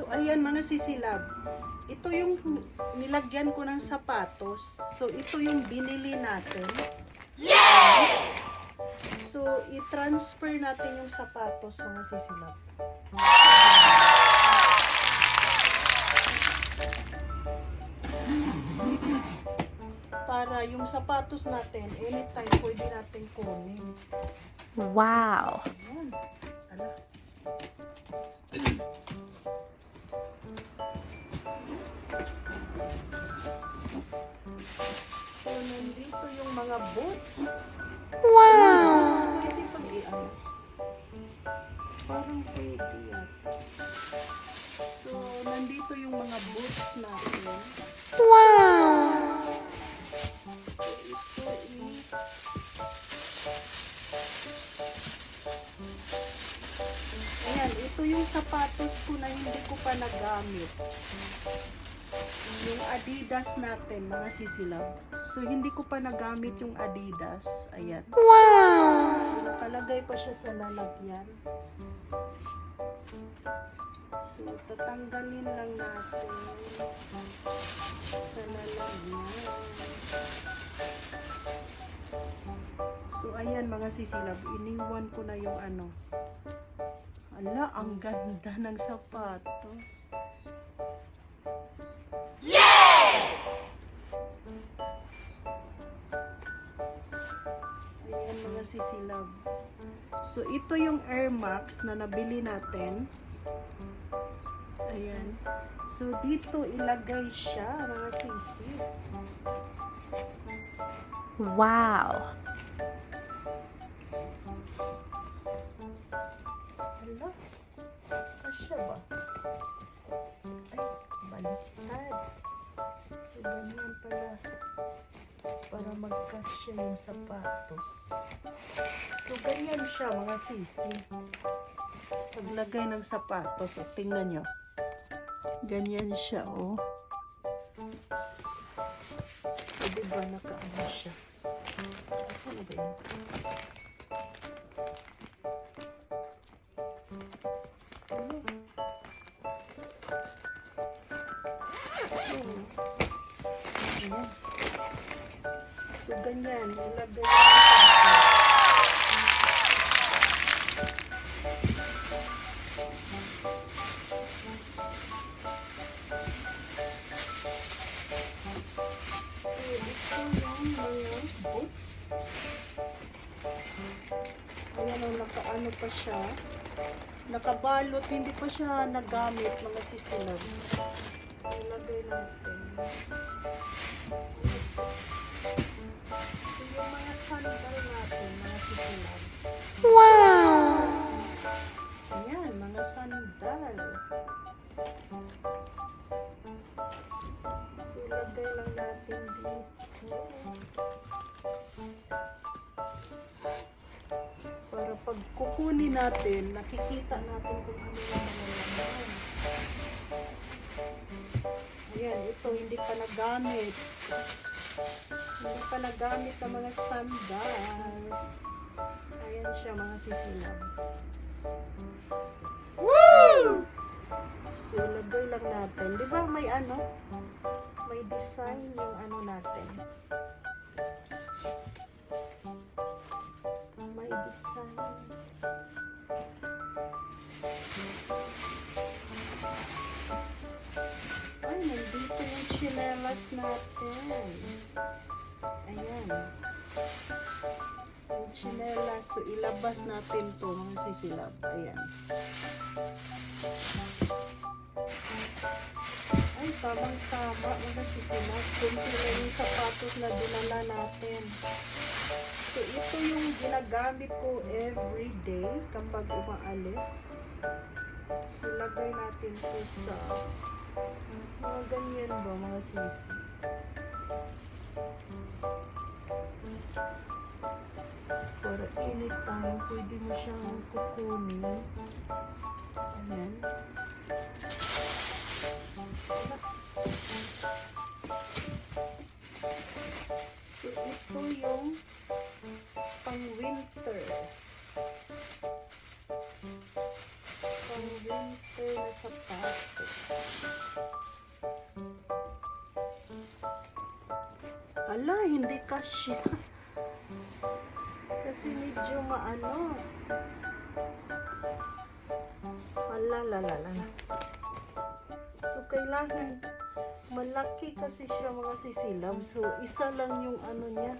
So, ayan mga sisilab. Ito yung nilagyan ko ng sapatos. So, ito yung binili natin. So, i-transfer natin yung sapatos mga sisilab. Para yung sapatos natin, anytime pwede natin kunin. Wow. Ayan. Ala. Yung mga boots. Wow. Pwede pag i-ano. Parang pwede. So, nandito yung mga boots natin. Wow. So, ito is... Ayan, ito yung sapatos ko na hindi ko pa nagamit. Yung Adidas natin, mga sisilab. So, hindi ko pa nagamit yung Adidas. Ayan. Wow. So, nakalagay pa siya sa lalagyan. So, tatanggalin lang natin sa lalagyan. So, ayan mga sisilab, iniwan ko na yung ano. Ala, ang ganda ng sapatos. Ayan mga sisilab. So, ito yung Air Max na nabili natin. Ayan. So, dito ilagay siya, mga sisi. Wow. Hala. Kasya ba? Ay, baliktad. So, ganyan pala. Para magkasya yung sapatos. So, ganyan siya, mga sisi. Paglagay ng sapatos, o, tingnan nyo. Ganyan siya, oh. So, diba, nakaano siya? Saan na ba yun? So, ganyan. Ilagay. Ayan o, nakaano pa siya. Nakabalot, hindi pa siya nagamit mga sisilab. So, ilagay natin. Kukunin natin, nakikita natin kung ano yung mga laman. Ayan, ito hindi pa nagamit. Hindi pa nagamit ang mga sandal. Ayan siya mga sisilab. Woo. So, lagay lang natin. Di ba may ano? May design yung ano natin. May design. Chinelas natin. Ayan. Yung chinelas. So, ilabas natin to mga sisilab. Ayan. Ay, tamang-tama. Mga sisilab. Kunti lang yung sapatos na dinala natin. So, ito yung ginagamit ko every day kapag umaalis. So, lagay natin to sa mga ganyan ba, mga sisi. Para anytime, pwede mo siyang kukunin. Ayan. Ala, hindi kasya. Kasi medyo maano. Ala, la, la, la. So, kailangan malaki kasi siya mga sisilab. So, isa lang yung ano niya.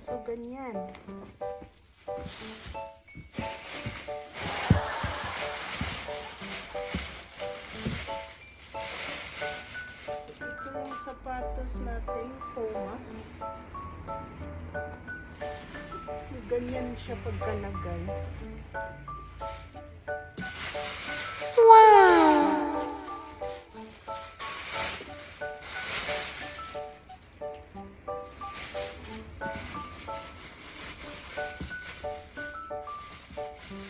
So, ganyan. Sapatos natin, Puma. So, ganyan siya pagkalagay. Wow!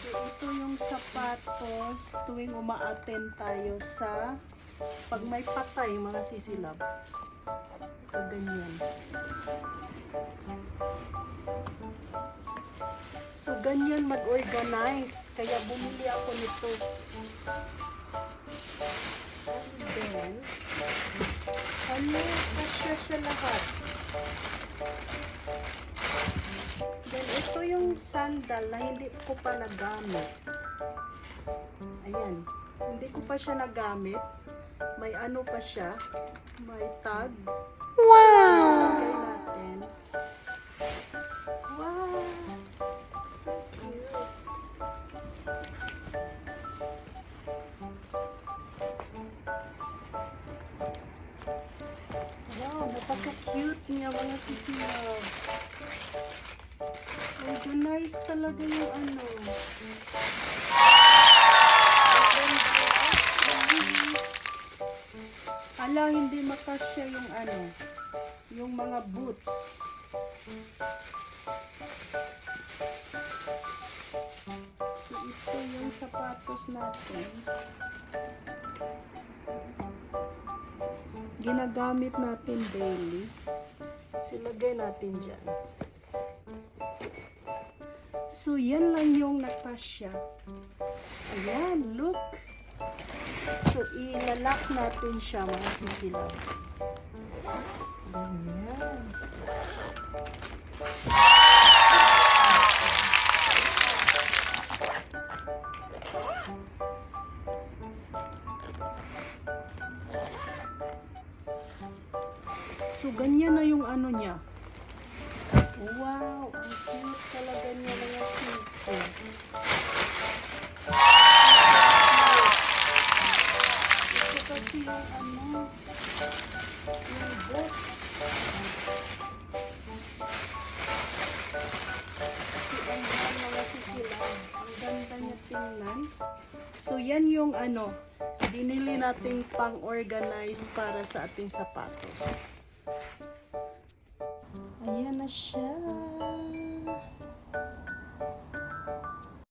So, ito yung sapatos tuwing umaaten tayo sa pag may patay mga sisilab. So, ganyan. So, ganyan mag-organize. Kaya bumili ako nito. And then, ano, kasya siya lahat. Then, ito yung sandal na hindi ko pa nagamit. Ayan. Hindi ko pa siya nagamit. May ano pa siya. May tag. Wow! Natin. Wow! So cute. Wow, napaka-cute niya mga sisilaw. Medyo nice talaga yung ano. Hindi makasya yung ano, yung mga boots. So, ito yung sapatos natin. Ginagamit natin daily. Silagay natin dyan. So, yan lang yung nakasya. Ayan, look. So, ilalak natin siya mga sisilaw. Ganyan. Tingnan. So, yan yung ano, binili nating pang-organize para sa ating sapatos. Ayan na siya.